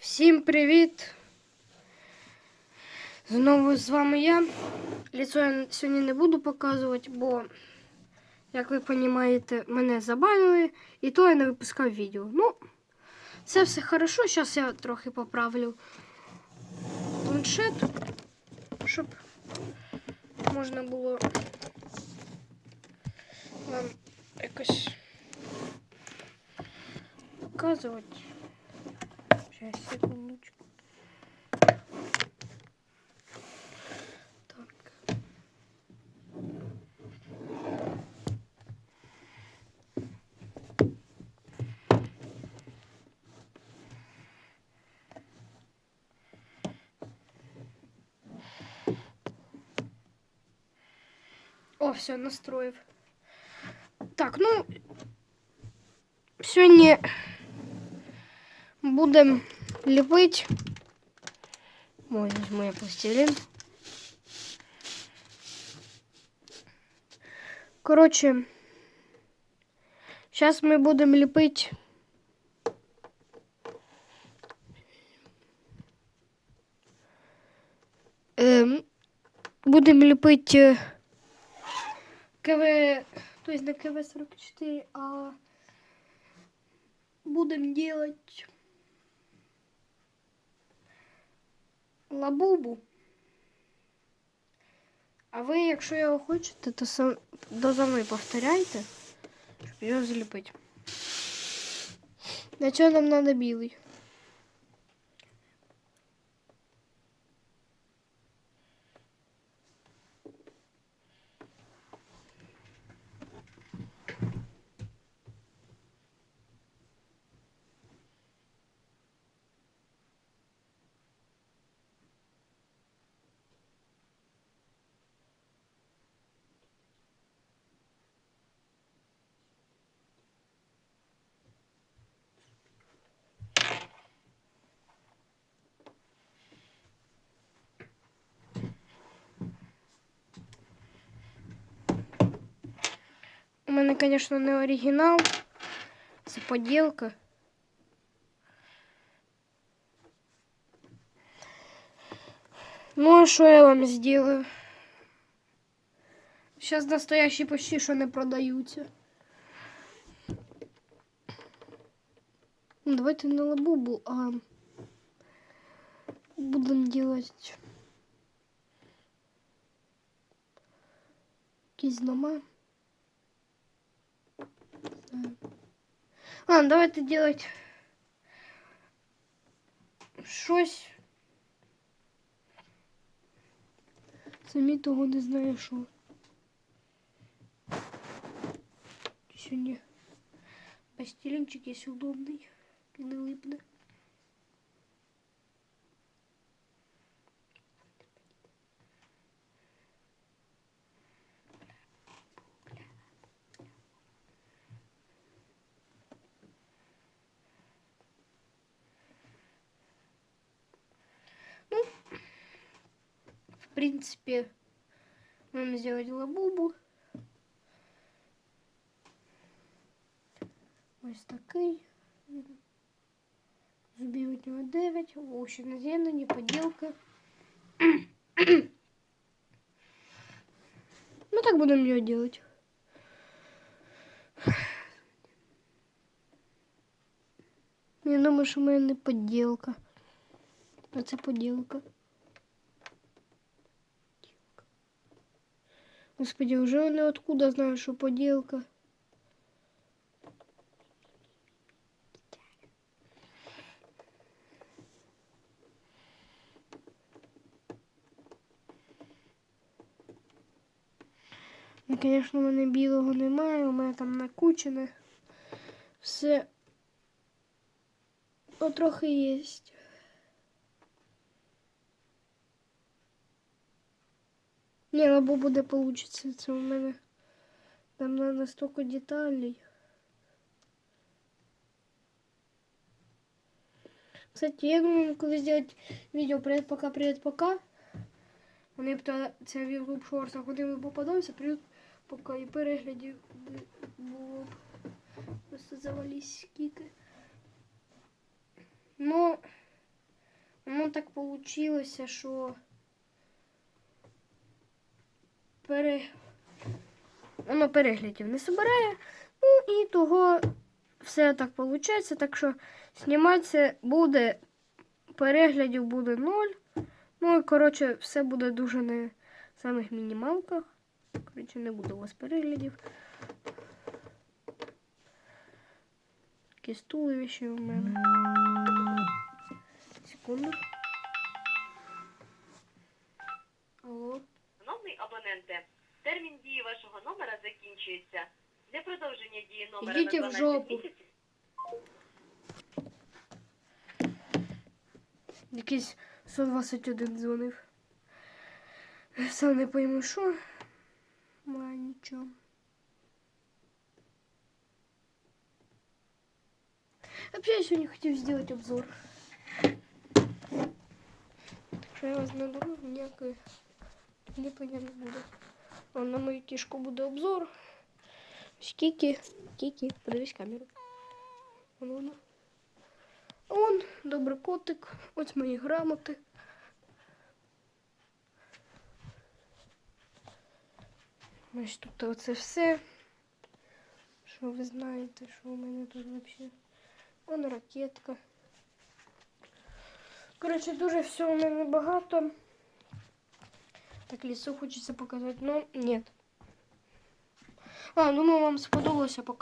Всім привіт! Знову з вами я. Ліцо я сьогодні не буду показувати, бо, як ви розумієте, мене забанили і то я не випускав відео. Ну, це все хорошо. Зараз я трохи поправлю планшет, щоб можна було вам якось показувати. Сейчас, секундочку. Так. О, все, настроїв. Так, ну сьогодні будемо ліпити. Ой, візьму я пластилин. Коротше, зараз ми будемо ліпити. Ем, будемо ліпити КВ, тобто не КВ-44, а будем делать лабубу. А ви, якщо його хочете, то сам до за мною повторяйте, щоб його зліпити. На чого нам треба білий. мене, звісно, не оригінал. Це поділка. Ну, а що я вам сделаю? Сейчас настоящие почти що не продаються. Ну, Давайте не лабубу, а будем делать якісь дома. знаю. Ладно, давайте делать щось. Самі того не знаю, що. Сьогодні постелінчик є удобний, не липне. принципе, можем сделать лабубу. Ось такий. Зубів у нього 9, вовші на зелені, поділка. ну так будемо його делать. Я думаю, що в мене не поділка. А це поділка. Господи, уже вони откуда знають, що поділка? Ну, звісно, в мене білого немає, у мене там накучене. Все потрохи є. Ні, або буде получиться. Це у мене там на настільки деталей. Кстати, я думаю, коли зробити відео привіт пока, привіт пока. Вони б то це в YouTube шорсах, куди ми попадалися, привіт пока і переглядів було б. Просто завались скільки. Ну, воно так вийшло, що пере... воно переглядів не збирає. Ну і того все так виходить. Так що зніматися буде, переглядів буде ноль. Ну і коротше, все буде дуже на самих мінімалках. Коротше, не буде у вас переглядів. Якісь туловище у мене. Секунду. вашого номера закінчується. Для продовження дії номера Ідіть в на 12 жопу. місяців Якийсь 121 дзвонив. Сам не пойму, що. Має нічого. Вообще, я сегодня хотел сделать обзор. Так що я вас не думаю, ніякої непонятно буде. На мою кішку буде обзор. Кікі, Кікі, подивись камеру. Вон вона. Он, добрий котик, ось мої грамоти. Ось тут оце все. Що ви знаєте, що у мене тут взагалі? Вон ракетка. Коротше, дуже все у мене багато. Так, лісу хочеться показати, ну ні. А, думаю, вам сподобалося. Пока.